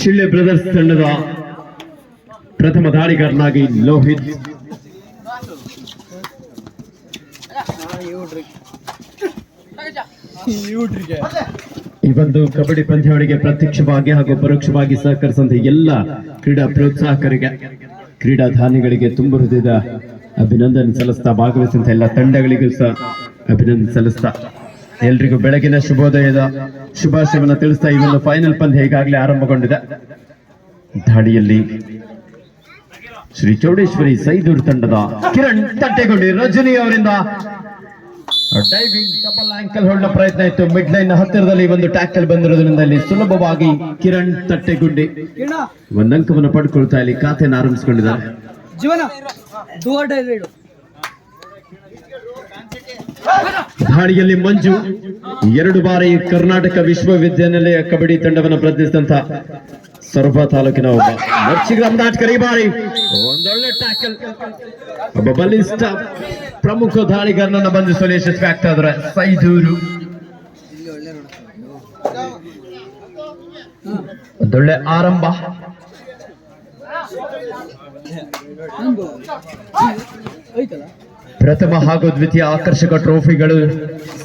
ಶಿಳ್ಳೆ brothers ತಂಡದ ಪ್ರಥಮ ದಾಳಿಗಾರನಾಗಿ ಲೋಹಿತ್. ಈ ಒಂದು ಕಬಡ್ಡಿ ಪಂದ್ಯಾವಳಿಗೆ ಪ್ರತ್ಯಕ್ಷವಾಗಿ ಹಾಗೂ ಪರೋಕ್ಷವಾಗಿ ಸಹಕರಿಸಿದ ಎಲ್ಲ ಕ್ರೀಡಾ ಪ್ರೋತ್ಸಾಹಕರಿಗೆ ಕ್ರೀಡಾಧಾನಿಗಳಿಗೆ ತುಂಬ ಹೃದಯದ ಅಭಿನಂದನೆ ಸಲ್ಲಿಸ್ತಾ ಭಾಗವಹಿಸಿದಂತ ಎಲ್ಲ ತಂಡಗಳಿಗೂ ಸಹ ಅಭಿನಂದನೆ ಸಲ್ಲಿಸ್ತಾ ಎಲ್ರಿಗೂ ಬೆಳಗಿನ ಶುಭೋದಯದ ಶುಭಾಶಯವನ್ನು ತಿಳಿಸ್ತಾ ಈ ಒಂದು ಫೈನಲ್ ಪಂದ್ಯ ಈಗಾಗಲೇ ಆರಂಭಗೊಂಡಿದೆ. ದಾಡಿಯಲ್ಲಿ ಶ್ರೀ ಚೌಡೇಶ್ವರಿ ಸೈದೂರ್ ತಂಡದ ಕಿರಣ್ ತಟ್ಟೆಗೊಂಡಿ ರಜನಿ ಅವರಿಂದ ಡೈವಿಂಗ್ ಡಬಲ್ ಆಂಕಲ್ ಪ್ರಯತ್ನ ಇತ್ತು. ಮಿಡ್ ಲೈನ್ ಹತ್ತಿರದಲ್ಲಿ ಒಂದು ಟ್ಯಾಕಲ್ ಬಂದಿರೋದ್ರಿಂದ ಇಲ್ಲಿ ಸುಲಭವಾಗಿ ಕಿರಣ್ ತಟ್ಟೆಗುಂಡಿ ಒಂದು ಅಂಕವನ್ನು ಪಡ್ಕೊಳ್ತಾ ಇಲ್ಲಿ ಖಾತೆಯನ್ನು ಆರಂಭಿಸಿಕೊಂಡಿದ್ದಾರೆ. ದಾಳಿಯಲ್ಲಿ ಮಂಜು, ಎರಡು ಬಾರಿ ಕರ್ನಾಟಕ ವಿಶ್ವವಿದ್ಯಾನಿಲಯ ಕಬಡ್ಡಿ ತಂಡವನ್ನು ಪ್ರತಿನಿಧಿಸಿದಂತ ಸೊರಬ ತಾಲೂಕಿನ ಒಬ್ಬ ಮರ್ಚಿಗ್ರಾಮ ನಾಟಕರ ಈ ಬಾರಿ. ಒಂದೊಳ್ಳೆ ಟ್ಯಾಕಲ್ ಒಬ್ಬ ಬಲಿಷ್ಠ ಪ್ರಮುಖ ದಾಳಿಗಾರನನ್ನು ಬಂಧಿಸಲು ಯಶಸ್ವಿ ಆಗ್ತಾ ಇದ್ರೆ ಸೈದೂರು. ಒಂದೊಳ್ಳೆ ಆರಂಭ. ಐತಲ್ಲ ಪ್ರಥಮ ಹಾಗೂ ದ್ವಿತೀಯ ಆಕರ್ಷಕ ಟ್ರೋಫಿಗಳು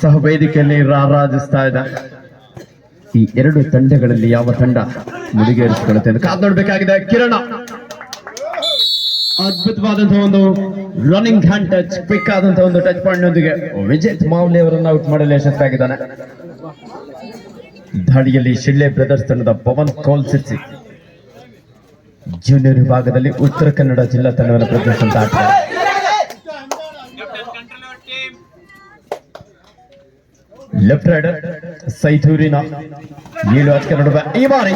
ಸಹ ವೇದಿಕೆಯಲ್ಲಿ ರಾರಾಜಿಸ್ತಾ ಇದೆ. ಈ ಎರಡು ತಂಡಗಳಲ್ಲಿ ಯಾವ ತಂಡ ಮುಡಿಗೇರಿಸಿಕೊಳ್ಳುತ್ತೆ ಅಂತ ಕಾದ್ ನೋಡ್ಬೇಕಾಗಿದೆ. ಕಿರಣ. ಅದ್ಭುತವಾದಂತಹ ಒಂದು ರನ್ನಿಂಗ್ ಹ್ಯಾಂಡ್ ಟಚ್ ಕ್ವಿಕ್ ಆದಂತಹ ಒಂದು ಟಚ್ ಪಾಯಿಂಟ್ ನೊಂದಿಗೆ ವಿಜಯ್ ಮಾವ್ಲಿ ಅವರನ್ನ ಔಟ್ ಮಾಡಲು ಯಶಸ್ವಿಯಾಗಿದ್ದಾನೆ. ದಾಳಿಯಲ್ಲಿ ಶಿಳ್ಳೆ ಬ್ರದರ್ಸ್ ತಂಡದ ಪವನ್ ಕೋಲ್ಸಿಸಿ ಜೂನಿಯರ್ ವಿಭಾಗದಲ್ಲಿ ಉತ್ತರ ಕನ್ನಡ ಜಿಲ್ಲಾ ತಂಡವನ್ನು ಪ್ರದರ್ಶಿಸಿದಂತ ಲೆಫ್ಟ್ ರೈಡರ್ ಸೈಥೂರಿನ ಹಚ್ಚ ನಡುವೆ ಈ ಬಾರಿ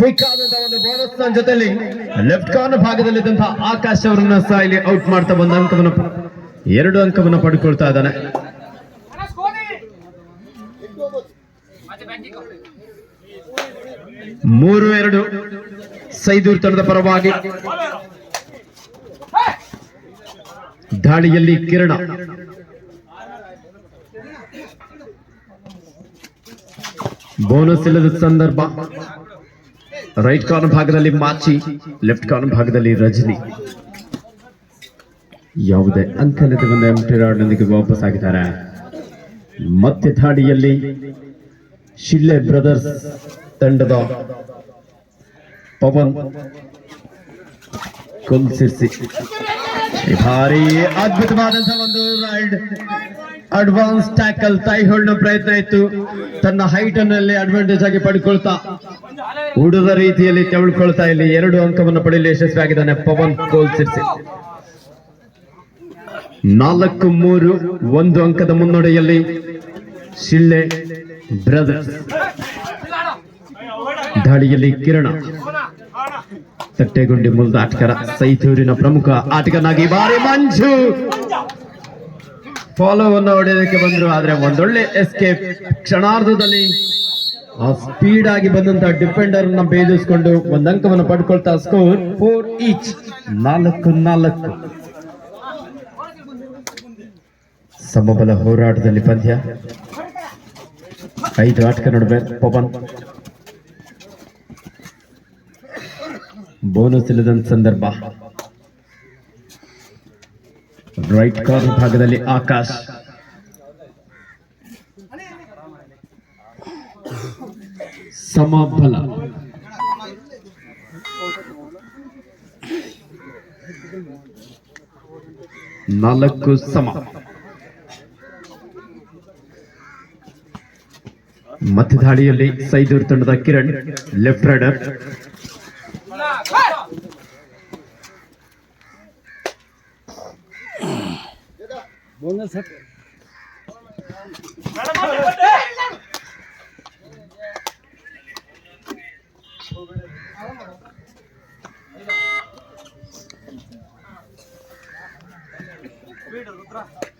ಕ್ವಿಕ್ ಆದಂತಹ ಒಂದು ಜೊತೆಲಿ ಲೆಫ್ಟ್ ಕಾರ್ನರ್ ಭಾಗದಲ್ಲಿದ್ದಂತಹ ಆಕಾಶ್ ಅವರನ್ನ ಸಹ ಇಲ್ಲಿ ಔಟ್ ಮಾಡ್ತಾ ಬಂದ ಅಂಕವನ್ನು ಎರಡು ಅಂಕವನ್ನು ಪಡ್ಕೊಳ್ತಾ ಇದ್ದಾನೆ. ಮೂರು, ಎರಡು. ಸೈದೂರ್ ತಂಡದ ಪರವಾಗಿ ದಾಳಿಯಲ್ಲಿ ಕಿರಣ. ಬೋನಸ್ ಇಲ್ಲದ ಸಂದರ್ಭ. ರೈಟ್ ಕಾರ್ನರ್ ಭಾಗದಲ್ಲಿ ಮಾಚಿ ಲೆಫ್ಟ್ ಕಾರ್ನರ್ ಭಾಗದಲ್ಲಿ ರಜನಿ. ಯಾವುದೇ ಅಂಕನದ ಒಂದು ಎಂಟಿರಾಡ್ನೊಂದಿಗೆ ನೊಂದಿಗೆ ವಾಪಸ್ ಆಗಿದ್ದಾರೆ. ಮತ್ತೆ ದಾಳಿಯಲ್ಲಿ ಶಿಲ್ಲೆ ಬ್ರದರ್ಸ್ ತಂಡದ ಪವನ್ ಕುಲ್ಸಿರ್ಸಿ ಭಾರಿ ಅದ್ಭುತವಾದಂತಹ ಒಂದು ರೈಡ್. ಅಡ್ವಾನ್ಸ್ ಟ್ಯಾಕಲ್ ತೈಹೊಳ್ಳ ಪ್ರಯತ್ನ ಇತ್ತು. ತನ್ನ ಹೈಟ್ ಅನ್ನಲ್ಲಿ ಅಡ್ವಾಂಟೇಜ್ ಆಗಿ ಪಡ್ಕೊಳ್ತಾ ಉಡದ ರೀತಿಯಲ್ಲಿ ತೆವಳ್ಕೊಳ್ತಾ ಇಲ್ಲಿ ಎರಡು ಅಂಕವನ್ನು ಪಡೆಯಲು ಯಶಸ್ವಿಯಾಗಿದ್ದಾನೆ ಪವನ್ ಕೋಲ್ಸಿರ್ಸಿ ನಾಲ್ಕು ಮೂರು, ಒಂದು ಅಂಕದ ಮುನ್ನಡೆಯಲ್ಲಿ ಶಿಳ್ಳೆ ಬ್ರದರ್ಸ್. ದಾಳಿಯಲ್ಲಿ ಕಿರಣ. ತಟ್ಟೆಗುಂಡಿ ಮುಲ್ದ ಆಟಗಾರ ಸೈತೂರಿನ ಪ್ರಮುಖ ಆಟಗಾರನಾಗಿ ಬಾರಿ ಮಂಜು. ಫಾಲೋವನ್ನು ಹೊಡೆಯೋದಕ್ಕೆ ಬಂದ್ರು, ಆದ್ರೆ ಒಂದೊಳ್ಳೆ ಎಸ್ಕೇಪ್ ಕ್ಷಣಾರ್ಧದಲ್ಲಿ ಆ ಸ್ಪೀಡ್ ಆಗಿ ಬಂದಂತ ಡಿಫೆಂಡರ್ನ ಭೇದಿಸಿಕೊಂಡು ಒಂದ್ ಅಂಕವನ್ನು ಪಡ್ಕೊಳ್ತಾ ಸ್ಕೋರ್ ಫೋರ್ ಈಚ್ ನಾಲ್ಕು ನಾಲ್ಕು. ಸಮಬಲ ಹೋರಾಟದಲ್ಲಿ ಪಂದ್ಯ. ಐದು ಆಟಕ ನಡುವೆ ಪವನ್. ಬೋನಸ್ ಇಲ್ಲದಂತ ಸಂದರ್ಭ. ರೈಟ್ ಕಾರ್ನರ್ ಭಾಗದಲ್ಲಿ ಆಕಾಶ್. ಸಮಬಲ. ನಾಲ್ಕು ಸಮ. ಮತ್ತೆ ದಾಳಿಯಲ್ಲಿ ಸೈದೂರ್ ತಂಡದ ಕಿರಣ್, ಲೆಫ್ಟ್ ರೈಡರ್. ಬೋನಸ್ ಹಾಕಿ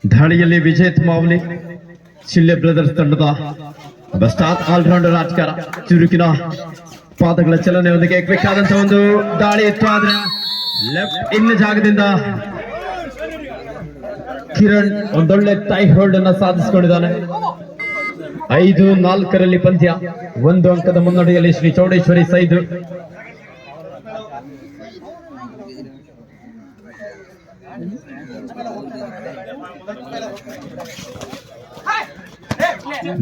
ದಾಳಿಯಲ್ಲಿ ವಿಜಯ್ ಮಾವ್ಲಿ ಶಿಲ್ಲೆ ಬ್ರದರ್ಸ್ ತಂಡದ ಬಸ್ಟಾತ್ ಆಲ್ರೌಂಡರ್ ಆಟಗಾರ ಚುರುಕಿನ ಪಾದಗಳ ಚಲನೆಯೊಂದಿಗೆ ಕ್ವಿಕ್ ಆದಂತಹ ಒಂದು ದಾಳಿ ಇತ್ತು. ಆದ್ರೆ ಲೆಫ್ಟ್ ಇನ್ ಜಾಗದಿಂದ ಕಿರಣ್ ಒಂದೊಳ್ಳೆ ಟೈ ಹೋಲ್ಡ್ ಅನ್ನ ಸಾಧಿಸಿಕೊಂಡಿದ್ದಾನೆ. ಐದು, ನಾಲ್ಕರಲ್ಲಿ ಪಂದ್ಯ. ಒಂದು ಅಂಕದ ಮುನ್ನಡೆಯಲ್ಲಿ ಶ್ರೀ ಚೌಡೇಶ್ವರಿ ಸೈದು.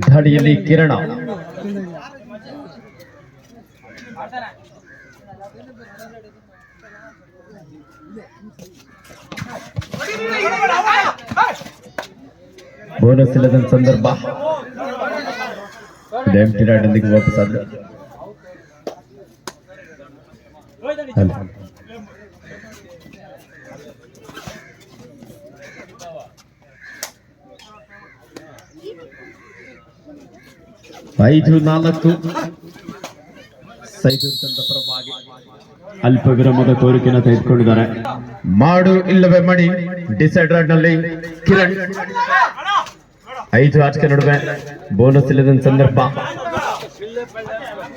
ಧಾಡಿಯಲ್ಲಿ ಕಿರಣ. ಬೋನಸ್ ಇಲ್ಲದ ಸಂದರ್ಭ. ರಾಡೊಂದಿಗೆ ವಾಪಸ್ ಆದ್ರೆ. ಐದು, ನಾಲ್ಕು. ಸೈದೂರ್ ತಂಡ ಪರವಾಗಿ ಅಲ್ಪ ವಿರಾಮದ ಕೋರಿಕೆಯನ್ನು ತೆಗೆದುಕೊಂಡಿದ್ದಾರೆ. ಮಾಡು ಇಲ್ಲವೇ ಮಣಿ. ಡಿಸೈಡರ್ನಲ್ಲಿ ಕಿರಣ್. ಐದು ಆಟಕೆ ನಡುವೆ ಬೋನಸ್ ಇಲ್ಲದ ಸಂದರ್ಭ.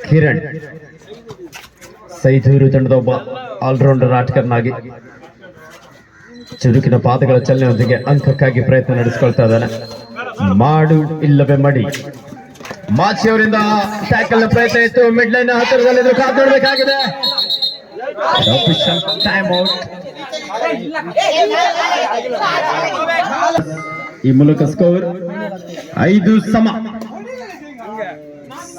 ಕಿರಣ್ ಸೈದೂರು ತಂಡದ ಒಬ್ಬ ಆಲ್ರೌಂಡರ್ ಆಟಗಾರನಾಗಿ ಚುರುಕಿನ ಪಾದಗಳ ಚಲನೆಯೊಂದಿಗೆ ಅಂಕಕ್ಕಾಗಿ ಪ್ರಯತ್ನ ನಡೆಸಿಕೊಳ್ತಾ ಇದ್ದಾನೆ. ಮಾಡು ಇಲ್ಲವೇ ಮಡಿ. ಮಾಚಿಯವರಿಂದ ಟ್ಯಾಕಲ್ ಪ್ರಯತ್ನ ಇತ್ತು. ಮಿಡ್ ಲೈನ್ ಹತ್ತಿರದಲ್ಲಿ ಕಾದು ಈ ಮೂಲಕ ಸ್ಕೋರ್ ಐದು ಸಮ.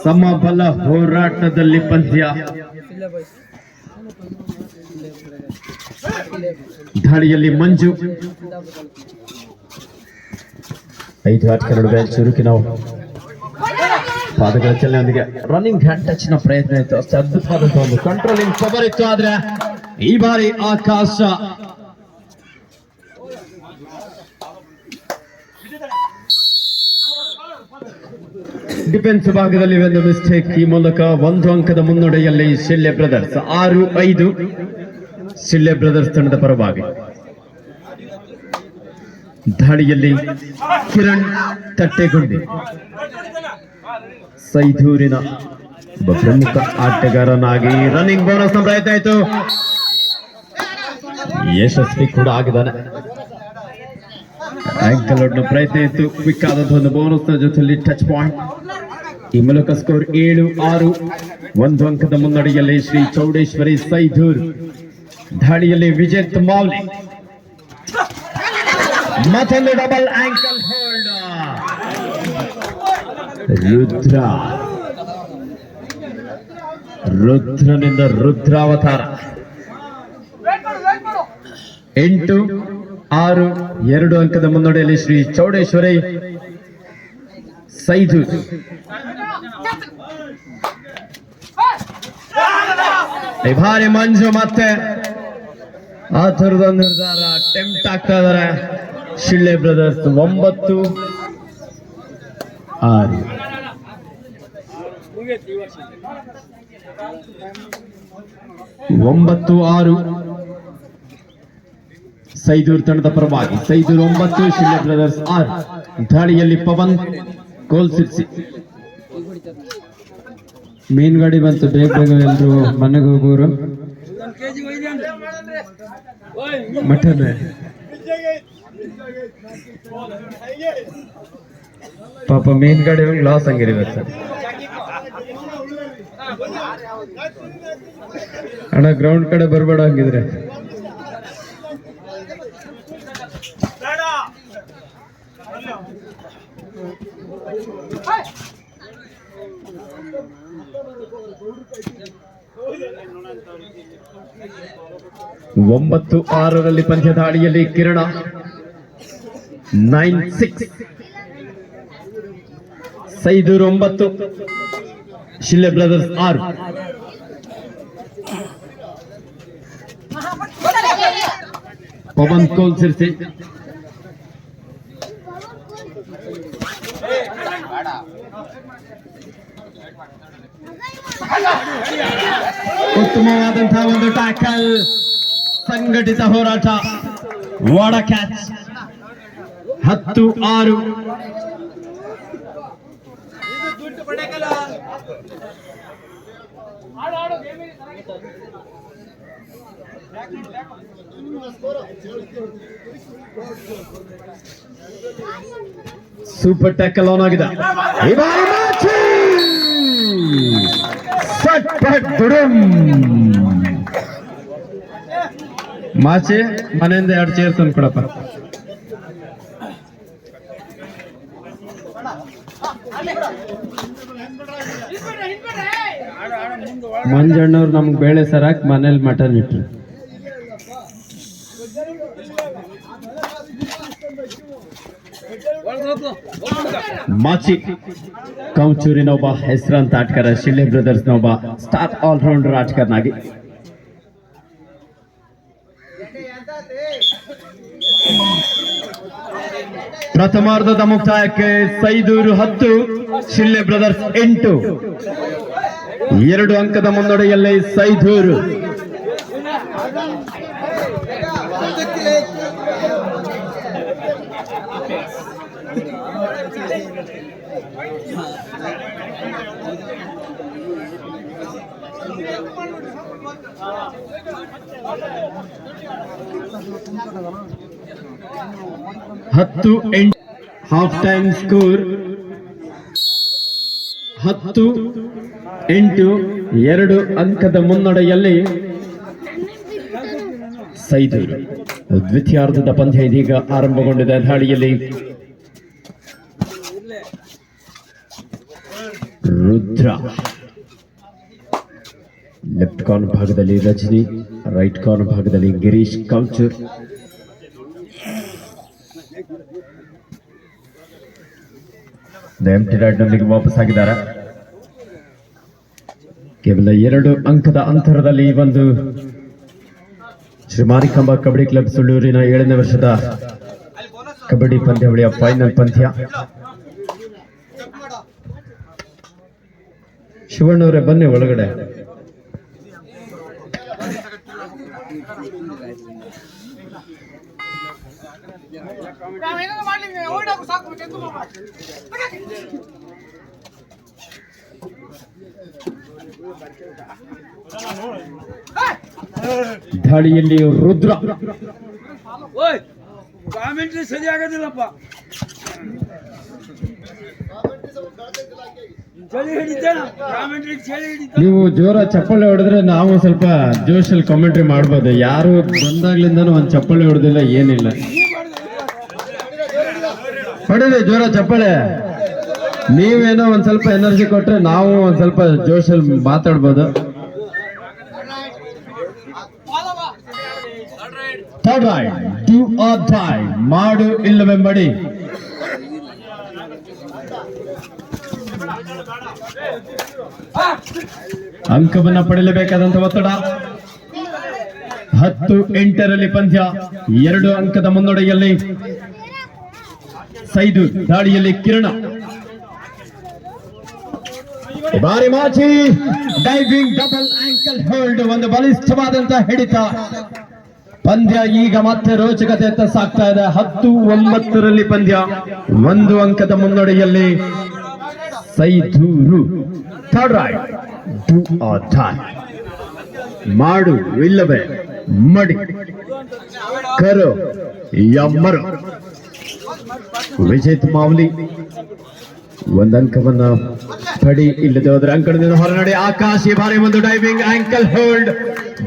ಸಮಬಲ ಹೋರಾಟದಲ್ಲಿ ಪಂದ್ಯ. ದಾಳಿಯಲ್ಲಿ ಮಂಜು. ಐದು ನಡುವೆ ಚುರುಕಿನ ಪಾದಗಳ ಚಲನೆಯೊಂದಿಗೆ ರನ್ನಿಂಗ್ ಹ್ಯಾಂಡ್ ಟಚ್ನ ಪ್ರಯತ್ನ ಇತ್ತು. ಅಷ್ಟೇ ಅದ್ಭುತವಾದಂತಹ ಒಂದು ಕಂಟ್ರೋಲಿಂಗ್ ಪವರ್ ಇತ್ತು ಆದ್ರೆ ಈ ಬಾರಿ ಆಕಾಶ ಡಿಫೆನ್ಸ್ ಭಾಗದಲ್ಲಿ ಒಂದು ಮಿಸ್ಟೇಕ್. ಈ ಮೂಲಕ ಒಂದು ಅಂಕದ ಮುನ್ನಡೆಯಲ್ಲಿ ಶಿಲ್ಲೆ ಬ್ರದರ್ಸ್ ಆರು ಐದು. ಶಿಲ್ಲೆ ಬ್ರದರ್ಸ್ ತಂಡದ ಪರವಾಗಿ. ದಾಳಿಯಲ್ಲಿ ಕಿರಣ್ ತಟ್ಟೆಗುಂಡಿ ಸೈದೂರಿನ ಪ್ರಮುಖ ಆಟಗಾರನಾಗಿ ರನ್ನಿಂಗ್ ಬೋನಸ್ನ ಪ್ರಯತ್ನ ಯಶಸ್ವಿ ಕೂಡ ಆಗಿದ್ದಾನೆ. ಆಂಕಲ್ನ ಪ್ರಯತ್ನ ಇತ್ತು. ಕ್ವಿಕ್ ಆದಂತಹ ಒಂದು ಬೋನಸ್ನ ಜೊತೆಯಲ್ಲಿ ಟಚ್ ಪಾಯಿಂಟ್ ಈ ಮೂಲಕ ಸ್ಕೋರ್ ಏಳು, ಆರು. ಒಂದು ಅಂಕದ ಮುನ್ನಡೆಯಲ್ಲಿ ಶ್ರೀ ಚೌಡೇಶ್ವರಿ ಸೈಧೂರ್. ದಾಳಿಯಲ್ಲಿ ವಿಜೇತ್ ಮೌಲಿ ಮತ್ತೊಂದು ಡಬಲ್ ಆಂಕಲ್ ಹೋಲ್ಡ್ ರುದ್ರ. ರುದ್ರನಿಂದ ರುದ್ರಾವತಾರ. ಎಂಟು. ಆರು, ಎರಡು ಅಂಕದ ಮುನ್ನಡೆಯಲ್ಲಿ ಶ್ರೀ ಚೌಡೇಶ್ವರಿ ಸೈದು ಭಾರಿ ಮಂಜು ಮತ್ತೆ ಆ ಥರದೊಂದು ನಿರ್ಧಾರ ಟೆಂಪ್ಟ್ ಆಗ್ತಾ ಇದಾರೆ ಶಿಳ್ಳೆ ಬ್ರದರ್ಸ್ ಒಂಬತ್ತು, ಆರು. ಒಂಬತ್ತು, ಆರು. ಸೈದೂರ್ ತಂಡದ ಪರವಾಗಿ ಸೈದೂರ್ ಒಂಬತ್ತು ಶಿಲ್ಯ ಬ್ರದರ್ಸ್ ಆರ್. ದಾಳಿಯಲ್ಲಿ ಪವನ್ ಗೋಲ್ ಸಿಡಿಸಿ. ಮೀನ್ ಗಾಡಿ ಬಂತು ಬೇಗ ಬೇಗ ಎಲ್ರು ಮನೆಗೆ ಹೋಗೋರು ಮಟನ್. ಪಾಪ ಮೀನ್ ಗಾಡಿ ಲಾಸ್ ಹಂಗಿರಿ ಅಣ್ಣ ಗ್ರೌಂಡ್ ಕಡೆ ಬರ್ಬೇಡ ಹಂಗಿದ್ರೆ. ಒಂಬತ್ತು ಆರರಲ್ಲಿ ಪಂದ್ಯ ದಾಳಿಯಲ್ಲಿ ಕಿರಣ. Nine six. ಸೈದೂರು ಒಂಬತ್ತು. ಶಿಲ್ಲೆ ಬ್ರದರ್ಸ್ ಆರು. ಪವನ್ ಕೋಲ್ ಸಿರ್ಸಿ. ಉತ್ತಮವಾದಂತಹ ಒಂದು ಟ್ಯಾಕಲ್ ಸಂಘಟಿತ ಹೋರಾಟ. ವಾಡ ಕ್ಯಾಚ್ ಹತ್ತು ಆರು. ಸೂಪರ್ ಟ್ಯಾಕಲ್ ಆನ್ ಆಗಿದೆ. ಮಾಚೆ ಮನೆಯಿಂದ ಎರಡು ಚೇರ್ ತಂದು ಕೊಡಪ್ಪ. ಮಂಜಣ್ಣವ್ರು ನಮ್ಗೆ ಬೇಳೆ ಸರಾಕ್ ಮನೇಲಿ ಮಟನ್ ಇಟ್ರು. ಮಾಚಿ ಕೌಚೂರಿನ ಒಬ್ಬ ಹೆಸರಾಂತ ಆಟಗಾರ ಶಿಲ್ಲೆ ಬ್ರದರ್ಸ್ನ ಒಬ್ಬ ಸ್ಟಾರ್ ಆಲ್ರೌಂಡರ್ ಆಟಗಾರನಾಗಿ. ಪ್ರಥಮಾರ್ಧದ ಮುಕ್ತಾಯಕ್ಕೆ ಸೈದೂರು ಹತ್ತು ಶಿಲ್ಲೆ ಬ್ರದರ್ಸ್ ಎಂಟು. ಎರಡು ಅಂಕದ ಮುನ್ನಡೆಯಲ್ಲಿ ಸೈದೂರು ಹತ್ತು ಎಂಟು ಹಾಫ್ ಟೈಮ್ ಸ್ಕೋರ್ ಹತ್ತು ಎಂಟು ಎರಡು ಅಂಕದ ಮುನ್ನಡೆಯಲ್ಲಿ ಸೈದೂರು ದ್ವಿತೀಯಾರ್ಧದ ಪಂದ್ಯ ಇದೀಗ ಆರಂಭಗೊಂಡಿದೆ ದಾಳಿಯಲ್ಲಿ. ರುದ್ರ ಲೆಫ್ಟ್ ಕಾರ್ನ್ ಭಾಗದಲ್ಲಿ ರಜನಿ ರೈಟ್ ಕಾರ್ನ್ ಭಾಗದಲ್ಲಿ ಗಿರೀಶ್, ಕೌಚೂರ್. ಎಂಟಿ ನೊಂದಿಗೆ ವಾಪಸ್ ಆಗಿದ್ದಾರೆ. ಕೇವಲ ಎರಡು ಅಂಕದ ಅಂತರದಲ್ಲಿ ಒಂದು ಶ್ರೀ ಮಾರಿಕಾಂಬ ಕಬಡ್ಡಿ ಕ್ಲಬ್ ಸುಳ್ಳೂರಿನ ಏಳನೇ ವರ್ಷದ ಕಬಡ್ಡಿ ಪಂದ್ಯಾವಳಿಯ ಫೈನಲ್ ಪಂದ್ಯ. ಶಿವಣ್ಣವರೇ, ಬನ್ನಿ ಒಳಗಡೆ. ನಾವೇನಾದ್ರು ಓಡಾಕು ಸಾಕು? ದಾಳಿಯಲ್ಲಿ ರುದ್ರ. ಓಯ್ ಕಾಮೆಂಟ್ರಿ ಸರಿ ಆಗೋದಿಲ್ಲಪ್ಪ. ನೀವು ಜೋರ ಚಪ್ಪಳೆ ಹೊಡೆದ್ರೆ ನಾವು ಸ್ವಲ್ಪ ಜೋಶಲ್ಲಿ ಕಾಮೆಂಟ್ರಿ ಮಾಡ್ಬೋದು. ಯಾರು ಬಂದಾಗ್ಲಿಂದನೂ ಒಂದ್ ಚಪ್ಪಳೆ ಹೊಡೆದಿಲ್ಲ ಏನಿಲ್ಲ. ಹೊಡಿರಿ ಜೋರ ಚಪ್ಪಳೆ. ನೀವೇನೋ ಒಂದ್ ಸ್ವಲ್ಪ ಎನರ್ಜಿ ಕೊಟ್ರೆ ನಾವು ಒಂದ್ ಸ್ವಲ್ಪ ಜೋಶಲ್ಲಿ ಮಾತಾಡ್ಬೋದು. Third raid do or die ಮಾಡು ಇಲ್ಲವೆಂಬಡಿ ಅಂಕವನ್ನ ಪಡೆಯಲೇಬೇಕಾದಂತ ಒತ್ತಡ. ಹತ್ತು ಎಂಟರಲ್ಲಿ ಪಂದ್ಯ. ಎರಡು ಅಂಕದ ಮುನ್ನಡೆಯಲ್ಲಿ ಸೈದು ದಾಳಿಯಲ್ಲಿ ಕಿರಣ. ಬಾರಿ ಮಾಚಿ. ಡೈವಿಂಗ್ ಡಬಲ್ ಆಂಕಲ್ ಹೋಲ್ಡ್ ಒಂದು ಬಲಿಷ್ಠವಾದಂತಹ ಹಿಡಿತ. ಪಂದ್ಯ ಈಗ ಮತ್ತೆ ರೋಚಕತೆ ಸಾಕ್ತಾ ಇದೆ. ಹತ್ತು ಒಂಬತ್ತರಲ್ಲಿ ಪಂದ್ಯ. ಒಂದು ಅಂಕದ ಮುನ್ನಡೆಯಲ್ಲಿ ಸೈದೂರು ಮಾಡು ಇಲ್ಲವೇ, ಮಡಿ. ಕರು ಯಮ್ಮರು ವಿಜಯ್ ಮಾವಲಿ, ಒಂದ್ ಅಂಕವನ್ನ ಪಡಿ, ಇಲ್ಲದೆ ಹೋದ್ರೆ ಅಂಕಣದಿಂದ ಹೊರನಾಡಿ ಆಕಾಶ್ ಈ ಬಾರಿ ಒಂದು ಡೈವಿಂಗ್ ಆಂಕಲ್ ಹೋಲ್ಡ್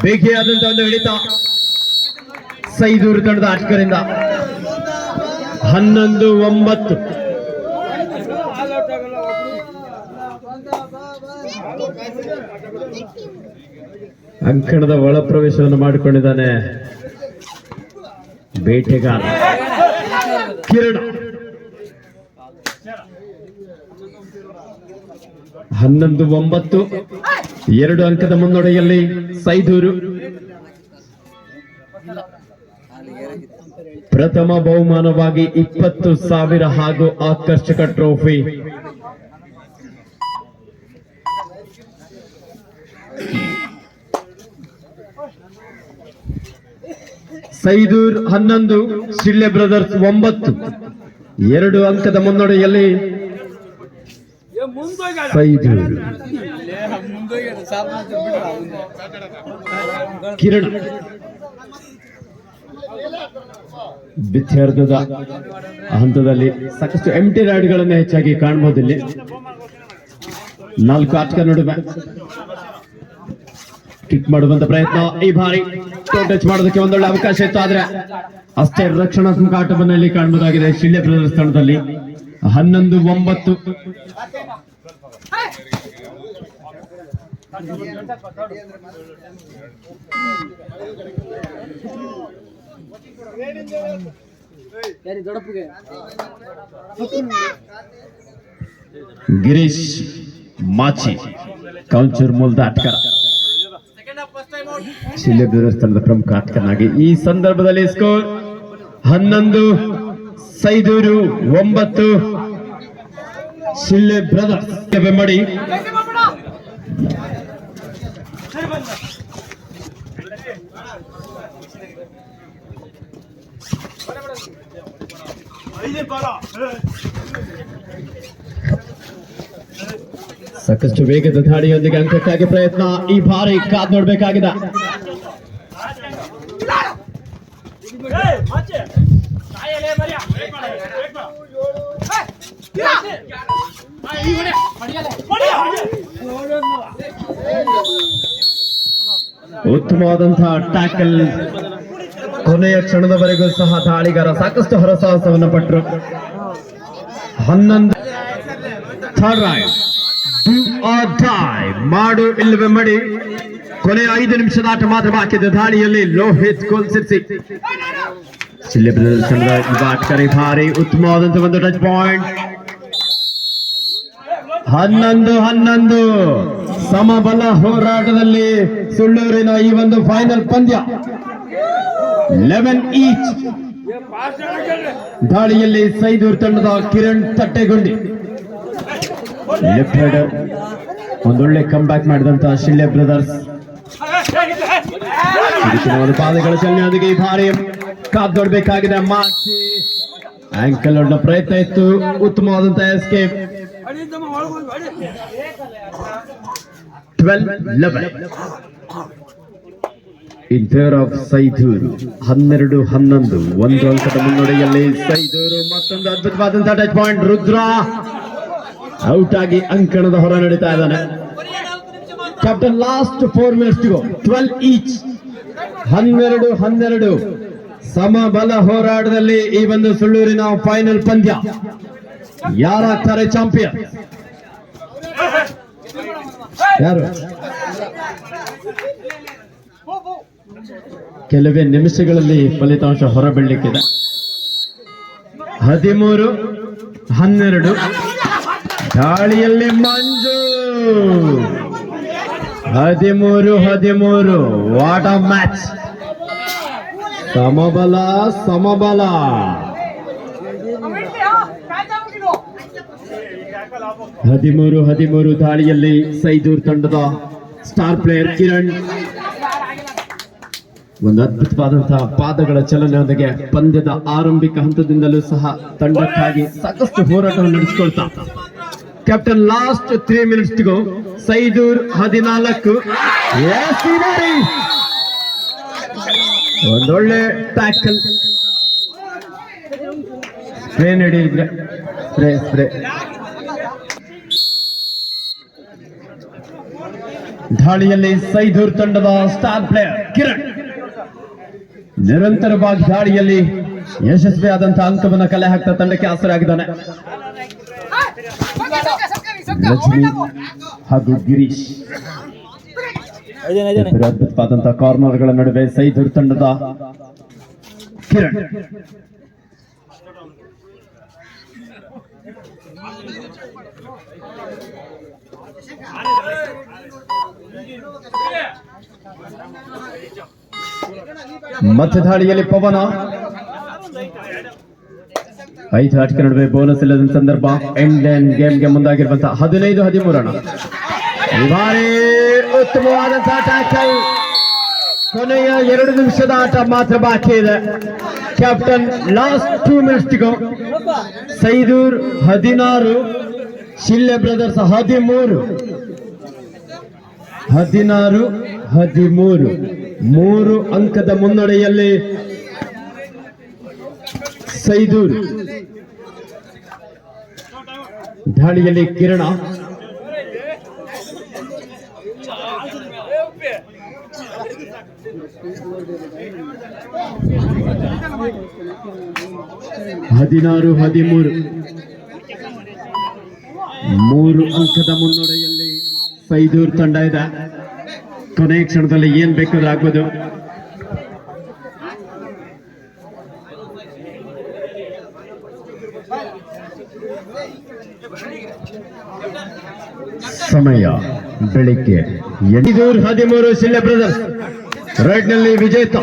ಬೇಕಿಯಾದಂತ ಒಂದು ಹಿಡಿತ. ಸೈದೂರು ತಂಡದ ಅಟ್ಕರಿಂದ ಹನ್ನೊಂದು, ಒಂಬತ್ತು. ಅಂಕಣದ ಒಳ ಪ್ರವೇಶವನ್ನು ಮಾಡಿಕೊಂಡಿದ್ದಾನೆ ಬೇಟೆಗಾರ ಕಿರಣ. ಹನ್ನೊಂದು ಒಂಬತ್ತು. ಎರಡು ಅಂಕದ ಮುನ್ನಡೆಯಲ್ಲಿ ಸೈದೂರು. ಪ್ರಥಮ ಬಹುಮಾನವಾಗಿ ಇಪ್ಪತ್ತು ಸಾವಿರ ಹಾಗೂ ಆಕರ್ಷಕ ಟ್ರೋಫಿ. ಸೈದೂರ್ ಹನ್ನೊಂದು, ಶಿಳ್ಳೆ ಬ್ರದರ್ಸ್ ಒಂಬತ್ತು. ಎರಡು ಅಂಕದ ಮುನ್ನಡೆಯಲ್ಲಿ ಏ ಕಿರಣ್. ವಿದ್ಯಾರ್ಥದ ಹಂತದಲ್ಲಿ ಸಾಕಷ್ಟು ಎಂಟಿ ರೈಡ್ಗಳನ್ನು ಹೆಚ್ಚಾಗಿ ಕಾಣಬಹುದು ಇಲ್ಲಿ. ನಾಲ್ಕು ಆಟಕ ನಡುವೆ. ಕಿಕ್ ಮಾಡುವಂತ ಪ್ರಯತ್ನ. ಈ ಬಾರಿ ಟಚ್ ಮಾಡೋದಕ್ಕೆ ಒಂದೊಳ್ಳೆ ಅವಕಾಶ ಇತ್ತು ಆದ್ರೆ ಅಷ್ಟೇ ರಕ್ಷಣಾತ್ಮಕ ಆಟವನ್ನು ಇಲ್ಲಿ ಕಾಣಬಹುದಾಗಿದೆ ಶಿಲ್ಯ ಪ್ರದರ್ಶನದಲ್ಲಿ. ತಂಡದಲ್ಲಿ ಹನ್ನೊಂದು, ಒಂಬತ್ತು. ಗಿರೀಶ್ ಮಾಚಿ, ಕೌಂಚೂರ್ ಮೂಲದ ಆಟಗಾರ. ಶಿಲ್ಯ ದೇವಸ್ಥಾನದ ಪ್ರಮುಖ ಆಟಗಾರನಾಗಿ ಈ ಸಂದರ್ಭದಲ್ಲಿ ಸ್ಕೋರ್ ಹನ್ನೊಂದು ಸೈದೂರು ಒಂಬತ್ತು. ಶಿಲ್ಲೆ ಬ್ರದರ್ಸ್ ಬೆಂಬಡಿ ಸಾಕಷ್ಟು ವೇಗದ ಧಾಡಿಯೊಂದಿಗೆ ಅಂಕಕ್ಕಾಗಿ ಪ್ರಯತ್ನ ಈ ಬಾರಿ ಕಾದ್ ನೋಡ್ಬೇಕಾಗಿದೆ ಉತ್ತಮವಾದಂತಹ ಟ್ಯಾಕಲ್ ಕೊನೆಯ ಕ್ಷಣದವರೆಗೂ ಸಹ ದಾಳಿಗಾರ ಸಾಕಷ್ಟು ಹೊರಸಾಹಸವನ್ನು ಪಟ್ಟರು ಹನ್ನೊಂದು ಮಾಡು ಇಲ್ಲವೇ ಮಡಿ. ಕೊನೆಯ ಐದು ನಿಮಿಷದ ಆಟ ಮಾತ್ರ ಬಾಕಿದೆ ದಾಳಿಯಲ್ಲಿ ಲೋಹಿತ್ ಆಟಗಾರ ಭಾರಿ ಉತ್ತಮವಾದಂತಹ ಒಂದು ಟಚ್ ಪಾಯಿಂಟ್ ಹನ್ನೊಂದು ಹನ್ನೊಂದು. ಸಮಬಲ ಹೋರಾಟದಲ್ಲಿ ಸುಳ್ಳೂರಿನ ಈ ಒಂದು ಫೈನಲ್ ಪಂದ್ಯ. Eleven each. ದಾಳಿಯಲ್ಲಿ ಸೈದೂರ್ ತಂಡದ ಕಿರಣ್ ತಟ್ಟೆಗೊಂಡಿ. ಲೆಫ್ಟ್ ಒಂದೊಳ್ಳೆ ಕಮ್ ಬ್ಯಾಕ್ ಮಾಡಿದಂತ ಶಿಳ್ಳೆ ಬ್ರದರ್ಸ್. ಪಾದಗಳ ಚಲನೆಯೊಂದಿಗೆ ಈ ಭಾರಿ ಕಾದ್ ಮಾಸಿ ಆಂಕಲ್ ಪ್ರಯತ್ನ ಇತ್ತು. ಉತ್ತಮವಾದಂತಹ ಎಸ್ಕೇಪ್ ಇನ್ ಆಫ್ ಸೈದೂರು ಹನ್ನೆರಡು, ಹನ್ನೊಂದು, ಒಂದು ಅಂಕದ ಮುನ್ನಡೆಯಲ್ಲಿ ಸೈದೂರು ಮತ್ತೊಂದು ಅದ್ಭುತವಾದಂತಹ ಟಚ್ ಪಾಯಿಂಟ್ ರುದ್ರ ಔಟ್ ಆಗಿ ಅಂಕಣದ ಹೊರ ನಡೀತಾ ಇದ್ದಾನೆ. Captain last four minutes go twelve each ಹನ್ನೆರಡು ಹನ್ನೆರಡು. ಸಮಬಲ ಹೋರಾಟದಲ್ಲಿ ಈ ಒಂದು ಸುಳ್ಳೂರಿನ ಫೈನಲ್ ಪಂದ್ಯ. ಯಾರಾಗ್ತಾರೆ ಚಾಂಪಿಯನ್? ಯಾರು? ಕೆಲವೇ ನಿಮಿಷಗಳಲ್ಲಿ ಫಲಿತಾಂಶ ಹೊರಬೀಳಲಿಕ್ಕಿದೆ. ಹದಿಮೂರು, ಹನ್ನೆರಡು ಗಾಳಿಯಲ್ಲಿ ಮಂಜು. ಹದಿಮೂರು ಹದಿಮೂರು ವಾಟ್ ಅ ಮ್ಯಾಚ್ ಸಮಬಲ ಸಮಬಲ. ಹದಿಮೂರು ಹದಿಮೂರು ದಾಳಿಯಲ್ಲಿ ಸೈದೂರ್ ತಂಡದ ಸ್ಟಾರ್ ಪ್ಲೇಯರ್ ಕಿರಣ್. ಒಂದು ಅದ್ಭುತವಾದಂತಹ ಪಾದಗಳ ಚಲನೆಯೊಂದಿಗೆ ಪಂದ್ಯದ ಆರಂಭಿಕ ಹಂತದಿಂದಲೂ ಸಹ ತಂಡಕ್ಕಾಗಿ ಸಾಕಷ್ಟು ಹೋರಾಟವನ್ನು ನಡೆಸಿಕೊಳ್ತಾ captain last three minutes Saidur ಹದಿನಾಲ್ಕು. ಒಂದೊಳ್ಳೆ ಟ್ಯಾಕಲ್ ಸ್ಪ್ರೇ ನಡೆಯಿದ್ರೆ ಸ್ಪ್ರೇ ಸ್ಪ್ರೇ ದಾಳಿಯಲ್ಲಿ ಸೈದೂರ್ ತಂಡದ ಸ್ಟಾರ್ ಪ್ಲೇಯರ್ ಕಿರಣ್. ನಿರಂತರವಾಗಿ ದಾಳಿಯಲ್ಲಿ ಯಶಸ್ವಿಯಾದಂತಹ ಅಂಕವನ್ನು ಕಲೆ ಹಾಕ್ತಾ ತಂಡಕ್ಕೆ ಆಸರಾಗಿದ್ದಾನೆ ರಜನಿ ಹಾಗೂ ಗಿರೀಶ್. ಅದ್ಭುತವಾದಂತಹ ಕಾರ್ನರ್ಗಳ ನಡುವೆ ಸೈದೂರ್ ತಂಡದ ಕಿರಣ್. ಮತ್ತೆ ದಾಳಿಯಲ್ಲಿ ಪವನ. ಐದು ಆಟಕ್ಕೆ ನಡುವೆ ಬೋನಸ್ ಇಲ್ಲದ ಸಂದರ್ಭ ಎಂಡ್ ಅಂಡ್ ಗೇಮ್ಗೆ ಮುಂದಾಗಿರುವಂತಹ ಹದಿನೈದು, ಹದಿಮೂರು ಅಣ ಈ ಬಾರಿ ಉತ್ತಮವಾದಂತಹ ಟ್ಯಾಕಲ್ ಕೊನೆಯ ಎರಡು ನಿಮಿಷದ ಆಟ ಮಾತ್ರ ಬಾಕಿ ಇದೆ. ಕ್ಯಾಪ್ಟನ್ ಲಾಸ್ಟ್ ಟೂ ಮಿನಿಟ್ಸ್ಗೂ ಸೈದೂರ್ ಹದಿನಾರು, ಶಿಲ್ಲೆ ಬ್ರದರ್ಸ್ ಹದಿಮೂರು. ಹದಿನಾರು ಹದಿಮೂರು. ಮೂರು ಅಂಕದ ಮುನ್ನಡೆಯಲ್ಲಿ ಸೈದೂರು. ದಾಳಿಯಲ್ಲಿ ಕಿರಣ. ಹದಿನಾರು ಹದಿಮೂರು. ಮೂರು ಅಂಕದ ಮುನ್ನಡೆಯಲ್ಲಿ ಸೈದೂರ್ ತಂಡ ಇದೆ. ಕೊನೆಯ ಕ್ಷಣದಲ್ಲಿ ಏನ್ ಬೇಕಾದ್ರೂ ಆಗ್ಬೋದು. ಸಮಯ ಬೆಳಿಗ್ಗೆ ಎಂಟೂರ್ ಹದಿಮೂರು ಶಿಲ್ಲೆ ಬ್ರದರ್ಸ್. ರೈಟ್ನಲ್ಲಿ ವಿಜೇತ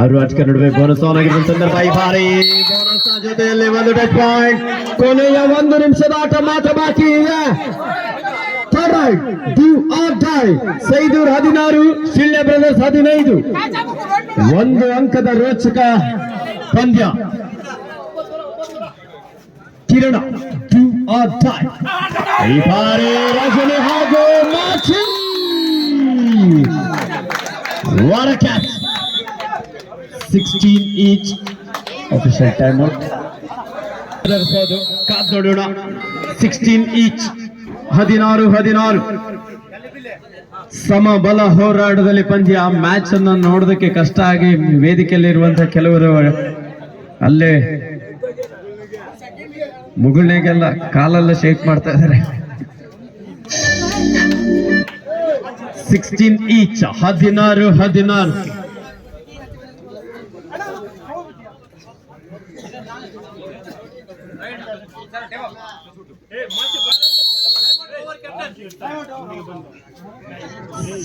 ಅವರು ರಾಜಕ ನಡುವೆ ಬೋನಸ್ ಆನ್ ಆಗಿರುವ ಸಂದರ್ಭ ಈ ಬಾರಿ ಬೋನಸ್ ಜೊತೆಯಲ್ಲಿ ಒಂದು ಟಚ್ ಪಾಯಿಂಟ್. ಕೊನೆಯ ಒಂದು ನಿಮಿಷದ ಆಟ ಮಾತ್ರ ಬಾಕಿ ಇದೆ Third, do or die. ಸೈದೂರ್ ಹದಿನಾರು ಶಿಳ್ಳೆ ಬ್ರದರ್ಸ್ ಹದಿನೈದು ಒಂದು ಅಂಕದ ರೋಚಕ ಪಂದ್ಯ ಕಿರಣ ಟು ಆರ್ ಟೈ ಈ ಬಾರಿ ರಜನಿ ಹಾಗೂ ಮಾಚಿ ವಾರ catch sixteen each official time out ಕಾದ್ ನೋಡೋಣ. ಸಿಕ್ಸ್ಟೀನ್ ಈಚ್ ಹದಿನಾರು ಹದಿನಾರು. ಸಮಬಲ ಹೋರಾಟದಲ್ಲಿ ಪಂದ್ಯ. ಮ್ಯಾಚ್ ಅನ್ನು ನೋಡೋದಕ್ಕೆ ಕಷ್ಟ ಆಗಿ ವೇದಿಕೆಯಲ್ಲಿ ಇರುವಂತ ಕೆಲವರು ಅಲ್ಲೇ ಮುಗುಳ್ನೆಗೆಲ್ಲ ಕಾಲೆಲ್ಲ ಶೇಕ್ ಮಾಡ್ತಾ ಇದ್ದಾರೆ. ಸಿಕ್ಸ್ಟೀನ್ ಈಚ್ ಹದಿನಾರು ಹದಿನಾರು.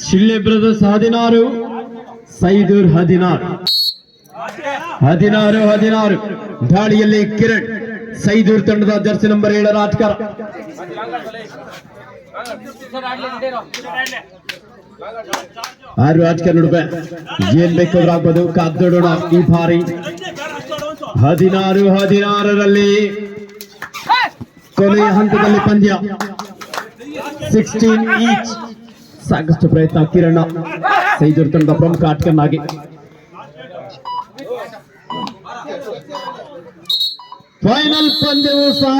ಶಿಳ್ಳೆ ಬ್ರದರ್ಸ್ ಹದಿನಾರು, ಸೈದೂರ್ ಹದಿನಾರು. ಹದಿನಾರು ಹದಿನಾರು. ದಾಳಿಯಲ್ಲಿ ಕಿರಣ್, ಸೈದೂರ್ ತಂಡದ ಜರ್ಸಿ ನಂಬರ್ ಏಳರ ಆಟಗಾರ. ಆರು ಆಟಗಾರ ನಡುವೆ ಏನ್ ಬೇಕಾದ್ರೂ ಆಗ್ಬೋದು ಕಾದ್ದೋಡೋಣ ಈ ಬಾರಿ ಹದಿನಾರು, ಹದಿನಾರರಲ್ಲಿ ಕೊನೆಯ ಹಂತದಲ್ಲಿ ಪಂದ್ಯ. ಸಿಕ್ಸ್ಟೀನ್ ಈಚ್ ಸಾಕಷ್ಟು ಪ್ರಯತ್ನ. ಕಿರಣ ಸೈದೂರ್ ತಂಡದ ಪ್ರಮುಖ ಆಟಗಾರನಾಗಿ ಫೈನಲ್ ಪಂದ್ಯವು ಸಹ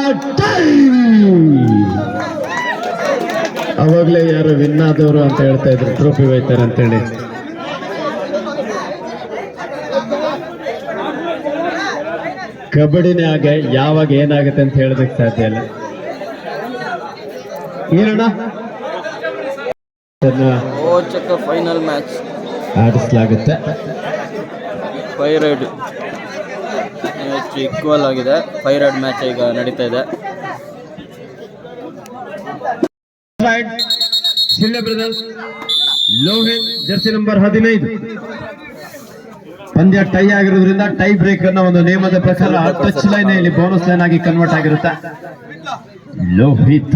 ಅವಾಗಲೇ ಯಾರು ವಿನ್ ಆದವರು ಅಂತ ಹೇಳ್ತಾ ಇದ್ರು. ಟ್ರೋಫಿ ಒಯ್ತಾರೆ ಅಂತೇಳಿ. ಕಬಡ್ಡಿನೇ ಹಾಗೆ ಯಾವಾಗ ಏನಾಗುತ್ತೆ ಅಂತ ಹೇಳೋದಕ್ಕೆ ಸಾಧ್ಯ ಇಲ್ಲ. ಏನಣ್ಣ ಅದನ್ನ ರೋಚಕ ಫೈನಲ್ ಮ್ಯಾಚ್ ಆಡಿಸಲಾಗುತ್ತೆ. ಫೈರೈಡ್ ಮ್ಯಾಚ್ ಈಕ್ವಲ್ ಆಗಿದೆ. ಫೈರೈಡ್ ಮ್ಯಾಚ್ ಈಗ ನಡೀತಾ ಇದೆ. ಬ್ರದರ್ಸ್ ಲೋಹಿತ್ ಜರ್ಸಿ ನಂಬರ್ ಹದಿನೈದು. ಪಂದ್ಯ ಟೈ ಆಗಿರೋದ್ರಿಂದ ಟೈ ಬ್ರೇಕ್ ಅನ್ನೋ ಒಂದು ನಿಯಮದ ಪ್ರಕಾರ ಟಚ್ ಲೈನ್ ಇಲ್ಲಿ ಬೋನಸ್ ಲೈನ್ ಆಗಿ ಕನ್ವರ್ಟ್ ಆಗಿರುತ್ತೆ. ಲೋಹಿತ.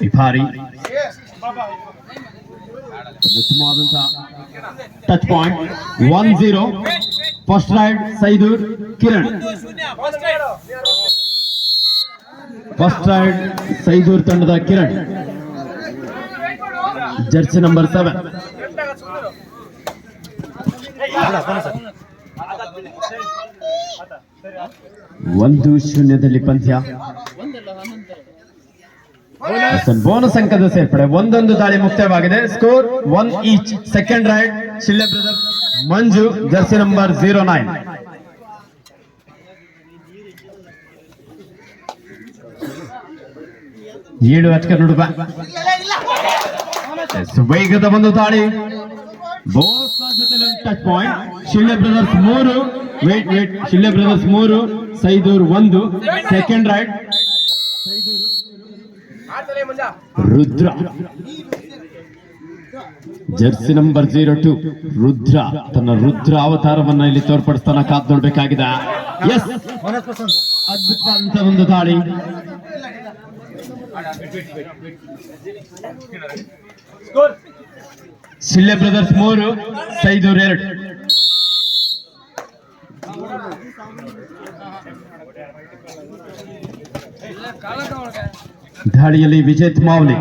ವಿಭಾರಿ ಒಂದು ಉತ್ತಮವಾದಂತಹ touch point one zero first raid Saidur Kiran first raid Saidur ತಂಡದ ಕಿರಣ್ ಜರ್ಸಿ ನಂಬರ್ ಸೆವೆನ್ ಒಂದು ಶೂನ್ಯದಲ್ಲಿ ಪಂದ್ಯ ಬೋನಸ್ ಅಂಕದ ಸೇರ್ಪಡೆ. ಒಂದೊಂದು ದಾಳಿ ಮುಕ್ತವಾಗಿದೆ. Score one each second raid Shille brother Manju jersey number zero nine ಏಳು ಅಟ್ಕ ನೋಡುವ ವೇಗದ ಒಂದು ದಾಳಿ. Bonus touch point Shille brothers ಮೂರು. ವೇಟ್ ವೇಟ್ ಶಿಲ್ಲೆ ಬ್ರದರ್ಸ್ ಮೂರು. ಸೈದೂರ್ ಒಂದು. Second raid Rudra. Jersey number zero two Rudra. ತನ್ನ ರುದ್ರ ಅವತಾರವನ್ನ ಇಲ್ಲಿ ತೋರ್ಪಡಿಸ್ತಾನ ಕಾದ್ ನೋಡ್ಬೇಕಾಗಿದೆ. ಎಸ್ ಅದ್ಭುತವಾದಂತ ಒಂದು ದಾಳಿ. ಶಿಲ್ಲೆ ಬ್ರದರ್ಸ್ ಮೂರು ಸೈದೂರ್ ಎರಡು. ದಾಳಿಯಲ್ಲಿ ವಿಜೇತ್ ಮಾವಲಿ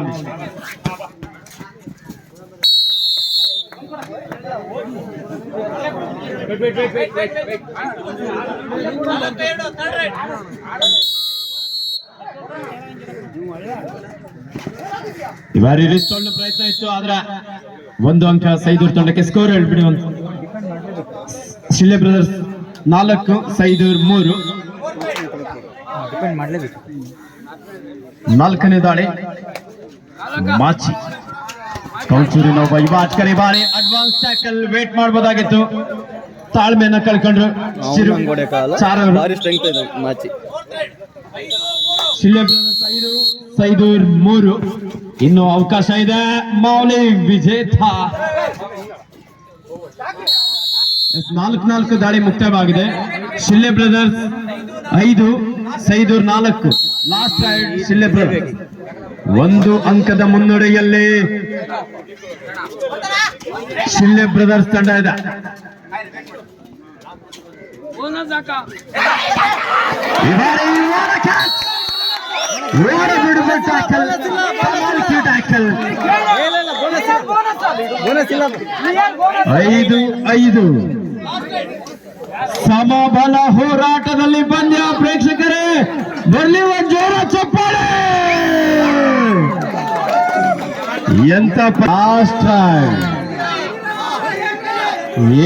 ಬಾರಿ ರಿಸ್ಟೋಲ್ನ ಪ್ರಯತ್ನ ಇತ್ತು, ಆದ್ರೆ ಒಂದು ಅಂಕ ಸೈದೂರ್ ತಂಡಕ್ಕೆ ಸ್ಕೋರ್ ಹೇಳ್ಬಿಡಿ ಒಂದು. ಶಿಲ್ಲೆ ಬ್ರದರ್ಸ್ ನಾಲ್ಕು, ಸೈದೂರ್ ಮೂರು. ನಾಲ್ಕನೇ ದಾಳಿ. ಮಾಚಿ. ಕೌಚೂರಿನ ಒಬ್ಬ ಯುವ ಆಟಗಾರ ಈ ಬಾರಿ ಅಡ್ವಾನ್ಸ್ ಟ್ಯಾಕಲ್ ವೇಟ್ ಮಾಡಬಹುದಾಗಿತ್ತು ತಾಳ್ಮೆಯನ್ನ ಕಳ್ಕೊಂಡ್ರು ಮಾಚಿ. ಐದು ಸೈದೂರ್ ಮೂರು. ಇನ್ನು ಅವಕಾಶ ಇದೆ. ಮೌಲಿ ವಿಜೇತ. ನಾಲ್ಕು ನಾಲ್ಕು ದಾಳಿ ಮುಕ್ತವಾಗಿದೆ. ಶಿಲ್ಲೆ ಬ್ರದರ್ಸ್ ಐದು ಸೈದೂರ್ ನಾಲ್ಕು. Last raid Shille brothers. ಒಂದು ಅಂಕದ ಮುನ್ನಡೆಯಲ್ಲಿ ಶಿಲ್ಲೆ ಬ್ರದರ್ಸ್ ತಂಡ ಇದೆ! ಐದು ಐದು. ಸಮಬಲ ಹೋರಾಟದಲ್ಲಿ ಬಂದ ಪ್ರೇಕ್ಷಕರೇ, ಬರ್ಲಿ ಒಂದು ಜೋರ ಚಪ್ಪಾಳೆ! ಎಂತ ಫಾಸ್ಟ್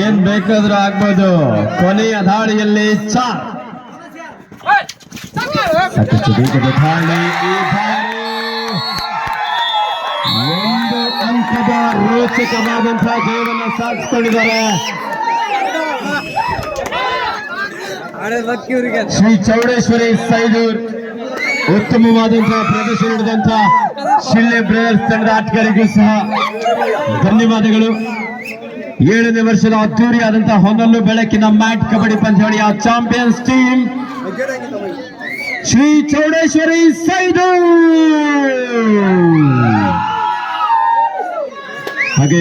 ಏನ್ ಬೇಕಾದ್ರೂ ಆಗ್ಬೋದು. ಕೊನೆಯ ದಾಳಿಯಲ್ಲಿ ಚಾಳಿ ಈ ಬಾರಿ ಒಂದು ಅಂಕದ ರೋಚಕವಾದಂತಹ ಜಯವನ್ನು ಸಾಧಿಸಿಕೊಂಡಿದ್ದಾರೆ. ಶ್ರೀ ಚೌಡೇಶ್ವರಿ ಸೈದೂರ್ ಉತ್ತಮವಾದಂತಹ ಪ್ರದರ್ಶನ ನೀಡಿದಂತಹ ಶಿಲ್ಲೆ ಬ್ರದರ್ಸ್ ತಂಡದ ಆಟಗಾರಿಗೂ ಸಹ ಧನ್ಯವಾದಗಳು. ಏಳನೇ ವರ್ಷದ ಅದ್ದೂರಿಯಾದಂತಹ ಹೊನ್ನಲ್ಲು ಬೆಳಕಿನ ಮ್ಯಾಟ್ ಕಬಡ್ಡಿ ಪಂದ್ಯಾವಳಿಯ ಚಾಂಪಿಯನ್ಸ್ ಟೀಮ್ ಶ್ರೀ ಚೌಡೇಶ್ವರಿ ಸೈದೂರ್. ಹಾಗೆ